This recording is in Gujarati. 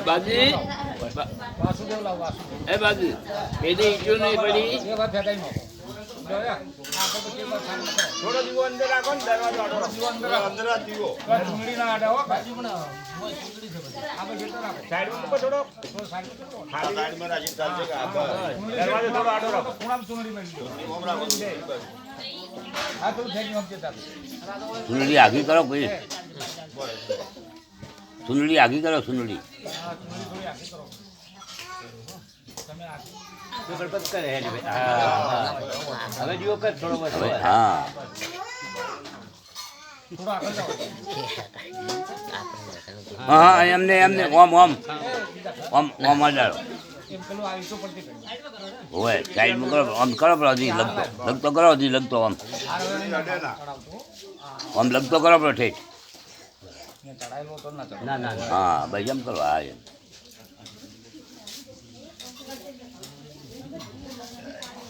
બાજી. એ બાજી. પેલી ઈંટો નહીં પડી. થોડો દીવો અંદર રાખો ને દરવાજો આડો જીવો અંદર રાખો. બસ ડુંગળી ના આડે હો. બાજુ એટલો સાઈડ ઉપર થોડો થોડો સાઈડમાં કરો. દરવાજો થોડો આડો રાખો ખૂણામાં ચૂંટણી મેળવી દો. હા, થોડું ફેંકી નાખજો તારે. આગી કરો ભાઈ સુનડી આગી કરો આખી. ગણપત કરે હે ને ભાઈ. હા, હા. એમને એમને ઓમ ઓમ. ઓમ ઓમ અડાડો. હોય સાઈડમાં કરો આમ કરો પણ હજી લગતો. લગતો કરો હજી લગતો આમ. આમ લગતો કરો ઠેઠ. ના હા ભાઈ એમ કરો હા એમ તો તો ફેંકી નાખો. થોડો જીવો આગો કરે આ ઈંટો છે ને ઘરમાં ના વાપરતા હો. પાછો લાવો ઓમ એ છે ને એવું હોય તો કોઈ સારી જગ્યાએ વાપરશો તો ચાલશે. પણ ઘરમાં ના વાપરશો. બસ